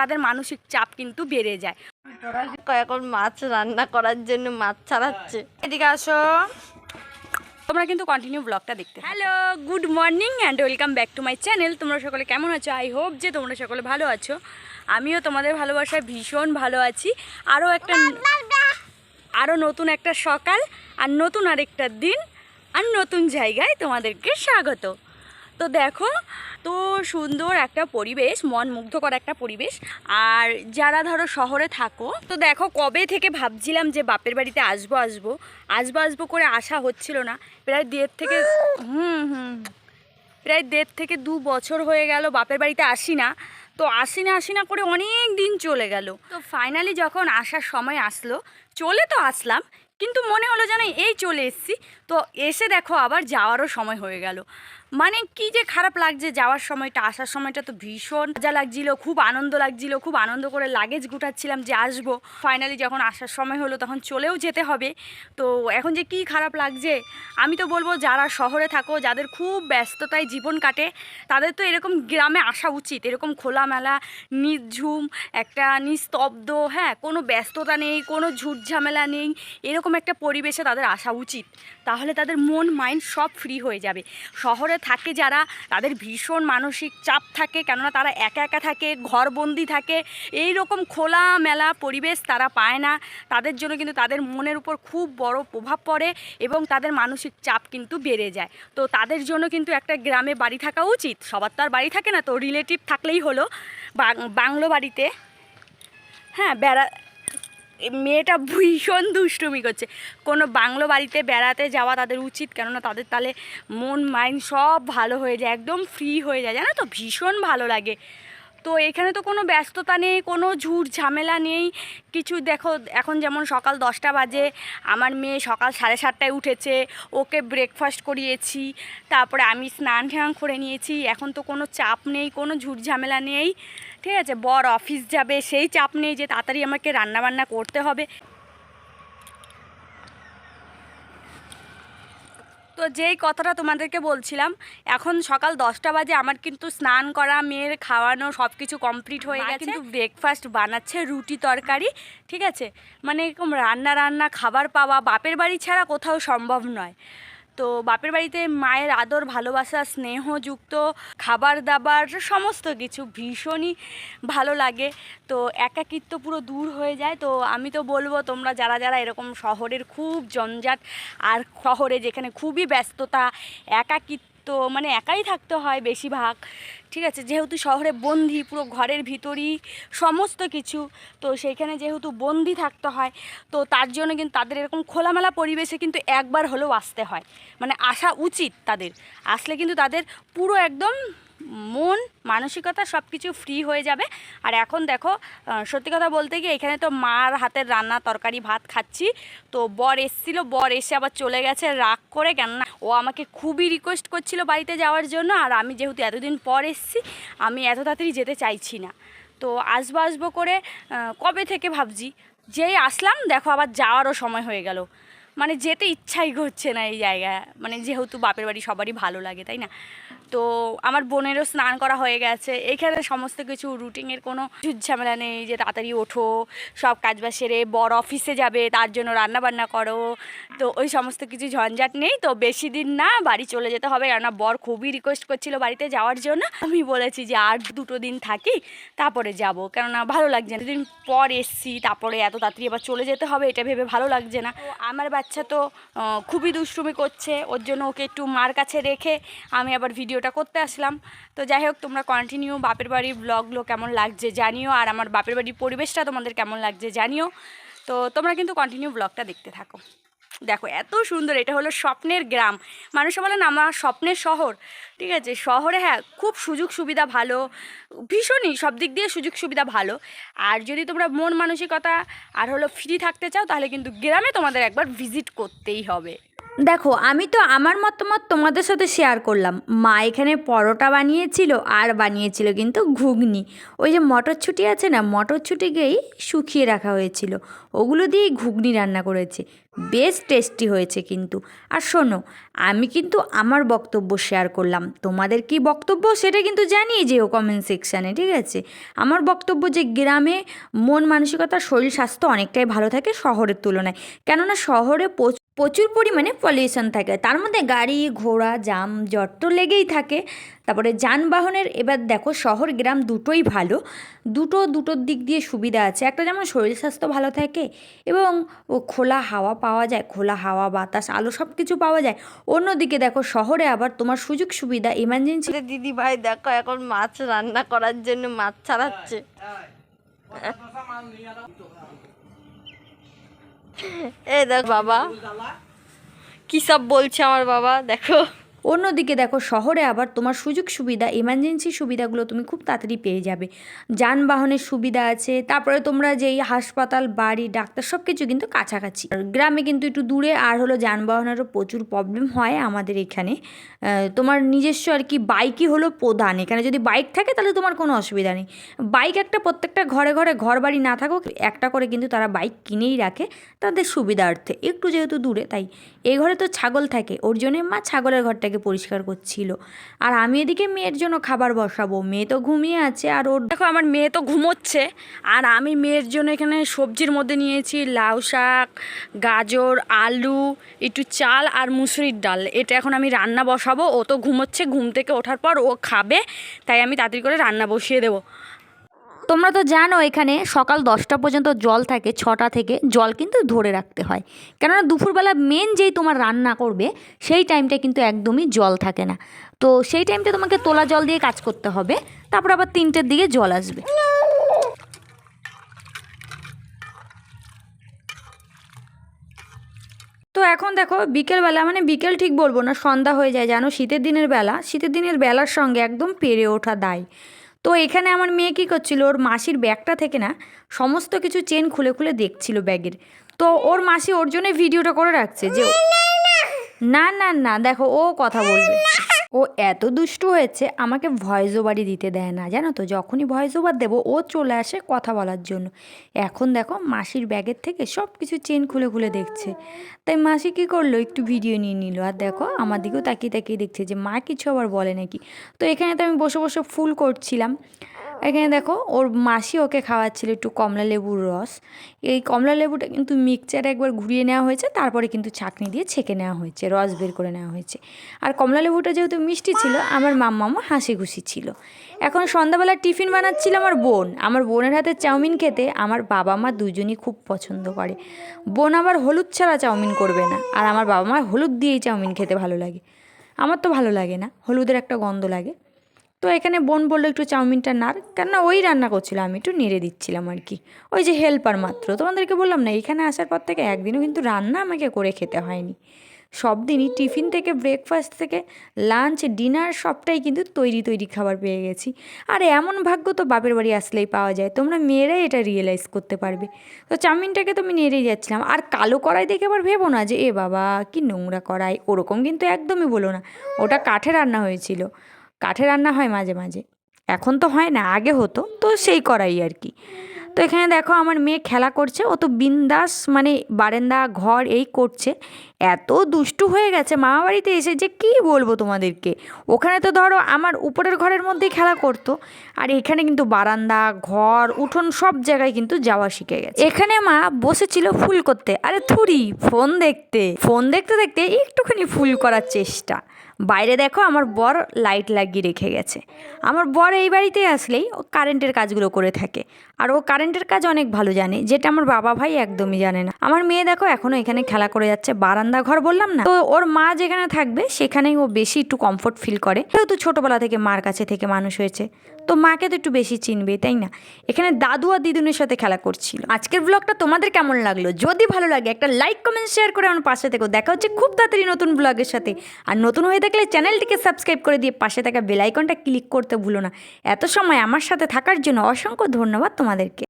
তাদের মানসিক চাপ কিন্তু বেড়ে যায়। এখন মাছ রান্না করার জন্য মাছ ছাড়াচ্ছে। এদিকে আসো। তোমরা কিন্তু কন্টিনিউ ব্লগটা দেখতে hello good morning and welcome back to my channel তোমরা সকলে কেমন আছো? আই হোপ যে তোমরা সকলে ভালো আছো। আমিও তোমাদের ভালোবাসায় ভীষণ ভালো আছি। আরও একটা আরও নতুন একটা সকাল আর নতুন আরেকটা দিন আর নতুন জায়গায় তোমাদেরকে স্বাগত। তো দেখো, তো সুন্দর একটা পরিবেশ, মন মুগ্ধকর একটা পরিবেশ। আর যারা ধরো শহরে থাকো, তো দেখো কবে থেকে ভাবছিলাম যে বাপের বাড়িতে আসব আসব। আসব আসব করে আসা হচ্ছিল না। প্রায় দেড় থেকে হুম হুম। প্রায় দেড় থেকে দু বছর হয়ে গেল বাপের বাড়িতে আসি না। তো আসি না আসি না করে অনেক দিন চলে গেল। তো ফাইনালি যখন আসার সময় আসলো, চলে তো আসলাম কিন্তু মনে হলো যেন এই চলে এসেছি। তো এসে দেখো আবার যাওয়ারও সময় হয়ে গেল। মানে কি যে খারাপ লাগছে যাওয়ার সময়টা, আসার সময়টা তো ভীষণ মজা লাগছিল, খুব আনন্দ লাগছিল, খুব আনন্দ করে লাগেজ গুটাচ্ছিলাম যে আসব। ফাইনালি যখন আসার সময় হলো তখন চলেও যেতে হবে। তো এখন যে কি খারাপ লাগছে, আমি তো বলব যারা শহরে থাকো, যাদের খুব ব্যস্ততায় জীবন কাটে, তাদের তো এরকম গ্রামে আসা উচিত। এরকম খোলামেলা, নির্ঝুম, একটা নিস্তব্ধ হ্যাঁ কোনো ব্যস্ততা নেই, কোনো ঝুট ঝামেলা নেই, এরকম একটা পরিবেশে তাদের আসা উচিত, তাহলে তাদের মন, মাইন্ড সব ফ্রি হয়ে যাবে। শহরে থাকে যারা, তাদের ভীষণ মানসিক চাপ থাকে, কেননা তারা একা একা থাকে, ঘরবন্দি থাকে এই রকম খোলা মেলা পরিবেশ তারা পায় না। তাদের জন্য কিন্তু তাদের মনের উপর খুব বড় প্রভাব পড়ে এবং তাদের মানসিক চাপ কিন্তু বেড়ে যায়। তো তাদের জন্য কিন্তু একটা গ্রামে বাড়ি থাকা উচিত। সবার তো আর বাড়ি থাকে না, তো রিলেটিভ থাকলেই হলো। বাংলো বাড়িতে হ্যাঁ বেড়া মেয়েটা ভীষণ দুষ্টুমি করছে। কোনো বাংলো বাড়িতে বেড়াতে যাওয়া তাদের উচিত, কেননা তাদের তাহলে মন, মাইন্ড সব ভালো হয়ে যায়, একদম ফ্রি হয়ে যায়। জানো তো? ভীষণ ভালো লাগে। তো এখানে তো কোনো ব্যস্ততা নেই, কোনো ঝুট ঝামেলা নেই। কিছু দেখো, এখন যেমন সকাল দশটা বাজে, আমার মেয়ে সকাল সাড়ে সাতটায় উঠেছে, ওকে ব্রেকফাস্ট করিয়েছি, তারপরে আমি স্নান টান করে নিয়েছি, এখন তো কোনো চাপ নেই, কোনো ঝুট ঝামেলা নেই। ঠিক আছে বর অফিস যাবে সেই চাপ নেই যে তাড়াতাড়ি আমাকে রান্নাবান্না করতে হবে। তো যেই কথাটা তোমাদেরকে বলছিলাম এখন সকাল দশটা বাজে আমার কিন্তু স্নান করা মেয়ের খাওয়ানো সব কিছু কমপ্লিট হয়ে গেছে। কিন্তু ব্রেকফাস্ট বানাচ্ছে রুটি তরকারি ঠিক আছে? মানে এরকম রান্না রান্না খাবার পাওয়া বাপের বাড়ি ছাড়া কোথাও সম্ভব নয়। তো বাপের বাড়িতে মায়ের আদর, ভালোবাসা, স্নেহযুক্ত খাবার দাবার, সমস্ত কিছু ভীষণই ভালো লাগে। তো একাকিত্ব পুরো দূর হয়ে যায়। তো আমি তো বলব, তোমরা যারা যারা এরকম শহরের খুব জঞ্জাট আর শহরে যেখানে খুবই ব্যস্ততা, একাকিত্ব মানে একাই থাকতে হয় বেশিরভাগ। ঠিক আছে? যেহেতু শহরে বন্দি, পুরো ঘরের ভিতরই সমস্ত কিছু, তো সেইখানে যেহেতু বন্দি থাকতে হয়, তো তার জন্য কিন্তু তাদের এরকম খোলামেলা পরিবেশে কিন্তু একবার হলেও আসতে হয়। মানে আসা উচিত তাদের। আসলে কিন্তু তাদের পুরো একদম মন, মানসিকতা সব কিছু ফ্রি হয়ে যাবে। আর এখন দেখো সত্যি কথা বলতে গিয়ে এখানে তো মার হাতের রান্না, তরকারি, ভাত খাচ্ছি। তো বর এসছিল, বর এসে আবার চলে গেছে রাগ করে, কেননা ও আমাকে খুবই রিকোয়েস্ট করছিল বাড়িতে যাওয়ার জন্য। আর আমি যেহেতু এতদিন পর এসছি, আমি এত তাড়াতাড়ি যেতে চাইছি না। তো আসব আসব করে কবে থেকে ভাবছি? যেই আসলাম, দেখো আবার যাওয়ারও সময় হয়ে গেল। মানে যেতে ইচ্ছাই করছে না এই জায়গায়। মানে যেহেতু বাপের বাড়ি সবারই ভালো লাগে, তাই না? তো আমার বোনেরও স্নান করা হয়ে গেছে। এখানে সমস্ত কিছু রুটিনের কোনো ঝামেলা নেই যে তাড়াতাড়ি ওঠো, সব কাজবাজ সেরে বড় অফিসে যাবে, তার জন্য রান্না বান্না করো। তো ওই সমস্ত কিছু ঝঞ্ঝাট নেই। তো বেশি দিন না বাড়ি চলে যেতে হবে, কেননা বর খুবই রিকোয়েস্ট করছিল বাড়িতে যাওয়ার জন্য। আমি বলেছি যে আর দুটো দিন থাকি, তারপরে যাব। কেননা ভালো লাগছে না। দুদিন পর এসছি, তারপরে এত তাড়াতাড়ি আবার চলে যেতে হবে, এটা ভেবে ভালো লাগছে না। আমার বাচ্চা তো খুবই দুষ্টুমি করছে। ওর জন্য ওকে একটু মার কাছে রেখে আমি আবার ভিডিওটা করতে আসলাম। তো যাই হোক, তোমরা কন্টিনিউ বাপের বাড়ির ব্লগগুলো কেমন লাগছে জানিও, আর আমার বাপের বাড়ির পরিবেশটা তোমাদের কেমন লাগছে জানিও। তো তোমরা কিন্তু কন্টিনিউ ব্লগটা দেখতে থাকো। দেখো, এত সুন্দর, এটা হলো স্বপ্নের গ্রাম। মানুষে বলে না, আমার স্বপ্নের শহর। ঠিক আছে, শহরে হ্যাঁ খুব সুযোগ সুবিধা ভালো। ভীষণই, সব দিক দিয়ে সুযোগ সুবিধা ভালো। আর যদি তোমরা মন মানসিকতা আর হলো ফ্রি থাকতে চাও, তাহলে কিন্তু গ্রামে তোমাদের একবার ভিজিট করতেই হবে। দেখো, আমি তো আমার মতামত তোমাদের সাথে শেয়ার করলাম। মা এখানে পরোটা বানিয়েছিল, আর বানিয়েছিল কিন্তু ঘুগনি। ওই যে মটরছুটি আছে না মটরছুটিকেই শুকিয়ে রাখা হয়েছিল। ওগুলো দিয়েই ঘুগনি রান্না করেছে। বেশ টেস্টি হয়েছে কিন্তু। আর শোনো, আমি কিন্তু আমার বক্তব্য শেয়ার করলাম। তোমাদের কি বক্তব্য? সেটা কিন্তু জানিয়ে যেও কমেন্ট সেকশানে ঠিক আছে? আমার বক্তব্য যে গ্রামে মন মানসিকতা, শরীর স্বাস্থ্য অনেকটাই ভালো থাকে শহরের তুলনায়। কেননা শহরে প্রচুর পরিমাণে পলিউশন থাকে। তার মধ্যে গাড়ি ঘোড়া জাম জট তো লেগেই থাকে তারপরে যানবাহনের এবার দেখো শহর গ্রাম দুটোই ভালো। দুটো দুটোর দিক দিয়ে সুবিধা আছে। একটা যেমন শরীর স্বাস্থ্য ভালো থাকে এবং ও খোলা হাওয়া পাওয়া যায় খোলা হাওয়া বাতাস আলো সব কিছু পাওয়া যায়। অন্যদিকে দেখো শহরে আবার তোমার সুযোগ সুবিধা ইমার্জেন্সি দিদি ভাই দেখো এখন মাছ রান্না করার জন্য মাছ ছাড়াচ্ছে। এ দেখ বাবা কি সব বলছে আমার বাবা দেখো। অন্যদিকে দেখো, শহরে আবার তোমার সুযোগ সুবিধা ইমার্জেন্সি সুবিধাগুলো তুমি খুব তাড়াতাড়ি পেয়ে যাবে। যানবাহনের সুবিধা আছে, তারপরে তোমরা যেই হাসপাতাল, বাড়ি, ডাক্তার সব কিছু কিন্তু কাছাকাছি। গ্রামে কিন্তু একটু দূরে, আর হলো যানবাহনেরও প্রচুর প্রবলেম হয় আমাদের এখানে। তোমার নিজস্ব আর কি বাইকই হলো প্রধান। এখানে যদি বাইক থাকে, তাহলে তোমার কোনো অসুবিধা নেই। বাইক একটা প্রত্যেকটা ঘরে ঘরে ঘর বাড়ি না থাকুক, একটা করে কিন্তু তারা বাইক কিনেই রাখে তাদের সুবিধার্থে। একটু যেহেতু দূরে, তাই। এ ঘরে তো ছাগল থাকে, ওর জন্যে মা ছাগলের ঘরটাকে পরিষ্কার করছিল। আর আমি এদিকে মেয়ের জন্য খাবার বসাবো। মেয়ে তো ঘুমিয়ে আছে আর ওর দেখো, আমার মেয়ে তো ঘুমোচ্ছে। আর আমি মেয়ের জন্য এখানে সবজির মধ্যে নিয়েছি লাউ শাক, গাজর, আলু, একটু চাল আর মুসুরির ডাল। এটা এখন আমি রান্না বসাবো। ও তো ঘুমোচ্ছে। ঘুম থেকে ওঠার পর ও খাবে। তাই আমি তাড়াতাড়ি করে রান্না বসিয়ে দেবো। তোমরা তো জানো এখানে সকাল দশটা পর্যন্ত জল থাকে, ছটা থেকে জল কিন্তু ধরে রাখতে হয়। কেননা দুপুরবেলা মেন যেই তোমার রান্না করবে, সেই টাইমটা কিন্তু একদমই জল থাকে না। তো সেই টাইমটা তোমাকে তোলা জল দিয়ে কাজ করতে হবে, তারপর আবার তিনটের দিকে জল আসবে। তো এখন দেখো বিকেলবেলা মানে বিকেল ঠিক বলব না, সন্ধ্যা হয়ে যায়। জানো শীতের দিনের বেলা, শীতের দিনের বেলার সঙ্গে একদম পেরে ওঠা দায়। তো এখানে আমার মেয়ে কী করছিল? ওর মাসির ব্যাগটা থেকে না সমস্ত কিছু চেন খুলে খুলে দেখছিল ব্যাগের। তো ওর মাসি ওর জন্য ভিডিওটা করে রাখছে যে না না না দেখো ও কথা বলবে। ও এত দুষ্টু হয়েছে, আমাকে ভয়েস ওভারই দিতে দেয় না, জানো তো? যখনই ভয়েস ওভার দেবো, ও চলে আসে কথা বলার জন্য। এখন দেখো, মাসির ব্যাগের থেকে সব কিছু চেন খুলে খুলে দেখছে। তাই মাসি কি করল? একটু ভিডিও নিয়ে নিল। আর দেখো, আমার দিকেও তাকিয়ে তাকিয়ে দেখছে যে, মা কিছু আবার বলে নাকি? তো এখানে তো আমি বসে বসে ফুল করছিলাম। এখানে দেখো, ওর মাসি ওকে খাওয়াচ্ছিল একটু কমলা লেবুর রস। এই কমলা লেবুটা কিন্তু মিক্সচারে একবার ঘুরিয়ে নেওয়া হয়েছে, তারপরে কিন্তু ছাঁকনি দিয়ে ছেঁকে নেওয়া হয়েছে, রস বের করে নেওয়া হয়েছে। আর কমলা লেবুটা যেহেতু মিষ্টি ছিল, আমার মাম্মামও হাসি খুশি ছিল। এখন সন্ধ্যাবেলা টিফিন বানাচ্ছিল আমার বোন। আমার বোনের হাতে চাউমিন খেতে আমার বাবা মা দুজনই খুব পছন্দ করে। বোন আবার হলুদ ছাড়া চাউমিন করবে না, আর আমার বাবা মা হলুদ দিয়েই চাউমিন খেতে ভালো লাগে। আমার তো ভালো লাগে না, হলুদের একটা গন্ধ লাগে। তো এখানে বোন বলল একটু চাউমিনটা নাড়। কেননা ওই রান্না করছিল আমি একটু নেড়ে দিচ্ছিলাম আর কি। ওই যে হেল্পার মাত্র। তোমাদেরকে বললাম না, এখানে আসার পর থেকে একদিনও কিন্তু রান্না আমাকে করে খেতে হয়নি। সব দিনই টিফিন থেকে ব্রেকফাস্ট থেকে লাঞ্চ ডিনার সবটাই কিন্তু তৈরি তৈরি খাবার পেয়ে গেছি। আর এমন ভাগ্য তো বাপের বাড়ি আসলেই পাওয়া যায়, তোমরা মেয়েরাই এটা রিয়েলাইজ করতে পারবে। তো চাউমিনটাকে তো আমি নেড়েই যাচ্ছিলাম। আর কালো কড়াই দেখে আবার ভেবো না যে, এ বাবা, কি নোংরা কড়াই। ওরকম কিন্তু একদমই বলো না। ওটা কাঠে রান্না হয়েছিল। কাঠে রান্না হয় মাঝে মাঝে। এখন তো হয় না, আগে হতো, তো সেই করাই আর কি। তো এখানে দেখো আমার মেয়ে খেলা করছে, ও তো বিন্দাস মানে বারান্দা, ঘর এই করছে। এত দুষ্টু হয়ে গেছে, মামা বাড়িতে এসে যে কী বলব তোমাদেরকে? ওখানে তো ধরো আমার উপরের ঘরের মধ্যেই খেলা করতো, আর এখানে কিন্তু বারান্দা, ঘর, উঠোন সব জায়গায় কিন্তু যাওয়া শিখে গেছে। এখানে মা বসেছিল ফুল করতে। আরে থুরি, ফোন দেখতে। ফোন দেখতে দেখতে একটুখানি ফুল করার চেষ্টা। বাইরে দেখো আমার বর লাইট লাগিয়ে রেখে গেছে। আমার বর এই বাড়িতে আসলেই ও কারেন্টের কাজগুলো করে থাকে। আর ও কারেন্টের কাজ অনেক ভালো জানে, যেটা আমার বাবা ভাই একদমই জানে না। আমার মেয়ে দেখো এখনও এখানে খেলা করে যাচ্ছে, বারান্দা ঘর বললাম না? তো ওর মা যেখানে থাকবে, সেখানেই ও বেশি একটু কমফোর্ট ফিল করে। যেহেতু ছোটোবেলা থেকে মার কাছে থেকে মানুষ হয়েছে, তো মাকে তো একটু বেশি চিনবে, তাই না? এখানে দাদু আর দিদুনের সাথে খেলা করছিল। আজকের ব্লগটা তোমাদের কেমন লাগল? যদি ভালো লাগে, একটা লাইক কমেন্ট শেয়ার করে আমার পাশে থেকো। দেখা হচ্ছে খুব তাড়াতাড়ি নতুন ব্লগের সাথে। আর নতুন হয়ে থাকলে চ্যানেলটিকে সাবস্ক্রাইব করে দিয়ে পাশে থাকা বেলাইকনটা ক্লিক করতে ভুলো না। এত সময় আমার সাথে থাকার জন্য অসংখ্য ধন্যবাদ তোমাদেরকে।